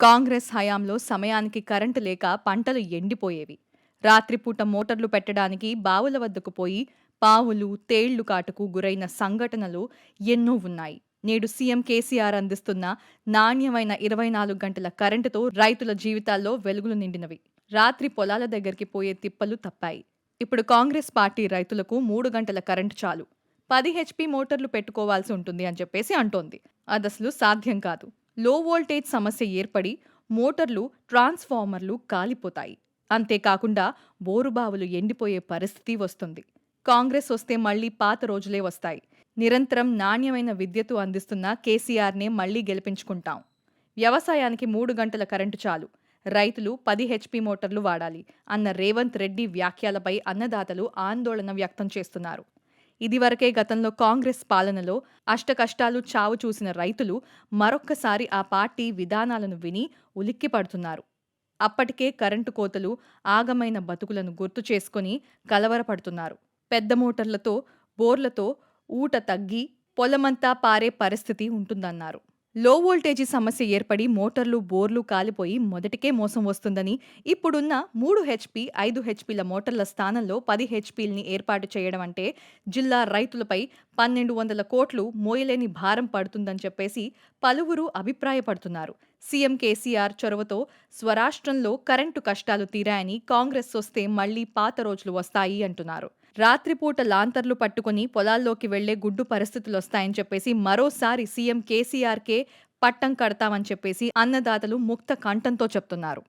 కాంగ్రెస్ హయాంలో సమయానికి కరెంటు లేక పంటలు ఎండిపోయేవి. రాత్రిపూట మోటార్లు పెట్టడానికి బావుల వద్దకు పోయి పావులు తేళ్ళు కాటుకు గురైన సంఘటనలు ఎన్నో ఉన్నాయి. నేడు సీఎం కేసీఆర్ అందిస్తున్న నాణ్యమైన ఇరవై నాలుగు గంటల కరెంటుతో రైతుల జీవితాల్లో వెలుగులు నిండినవి. రాత్రి పొలాల దగ్గరికి పోయే తిప్పలు తప్పాయి. ఇప్పుడు కాంగ్రెస్ పార్టీ రైతులకు మూడు గంటల కరెంటు చాలు. పది హెచ్పి మోటార్లు పెట్టుకోవాల్సి ఉంటుంది అని చెప్పేసి అంటోంది. అదసలు సాధ్యం కాదు. లో వోల్టేజ్ సమస్య ఏర్పడి మోటార్లు ట్రాన్స్ఫార్మర్లు కాలిపోతాయి. అంతేకాకుండా బోరుబావులు ఎండిపోయే పరిస్థితి వస్తుంది. కాంగ్రెస్ వస్తే మళ్ళీ పాత రోజులే వస్తాయి. నిరంతరం నాణ్యమైన విద్యతో అందిస్తున్న కేసీఆర్నే మళ్ళీ గెలిపించుకుంటాం. వ్యవసాయానికి మూడు గంటల కరెంటు చాలు. రైతులు పది హెచ్పి మోటార్లు వాడాలి అన్న రేవంత్ రెడ్డి వ్యాఖ్యలపై అన్నదాతలు ఆందోళన వ్యక్తం చేస్తున్నారు. ఇదివరకే గతంలో కాంగ్రెస్ పాలనలో అష్టకష్టాలు చావు చూసిన రైతులు మరొక్కసారి ఆ పార్టీ విధానాలను విని ఉలిక్కిపడుతున్నారు అప్పటికే కరెంటు కోతలు ఆగమైన బతుకులను గుర్తు చేసుకుని కలవరపడుతున్నారు. పెద్ద మోటార్లతో బోర్లతో ఊట తగ్గి పొలమంతా పారే పరిస్థితి ఉంటుందన్నారు. లో వోల్టేజీ సమస్య ఏర్పడి మోటార్లు బోర్లు కాలిపోయి మొదటికే మోసం వస్తుందని ఇప్పుడున్న మూడు హెచ్పి ఐదు హెచ్పిల మోటార్ల స్థానంలో పది హెచ్పీల్ని ఏర్పాటు చేయడం అంటే జిల్లా రైతులపై పన్నెండు వందల కోట్లు మోయలేని భారం పడుతుందని చెప్పేసి పలువురు అభిప్రాయపడుతున్నారు. సీఎం కేసీఆర్ చొరవతో స్వరాష్ట్రంలో కరెంటు కష్టాలు తీరాయని కాంగ్రెస్ వస్తే మళ్ళీ పాత రోజులు వస్తాయి అంటున్నారు. రాత్రిపూట లాంతర్లు పట్టుకుని పొలాల్లోకి వెళ్ళే గుడ్డు పరిస్థితులు వస్తాయని చెప్పేసి మరోసారి సీఎం కేసీఆర్కే పట్టం కడతామని చెప్పేసి అన్నదాతలు ముక్త కంఠంతో చెప్తున్నారు.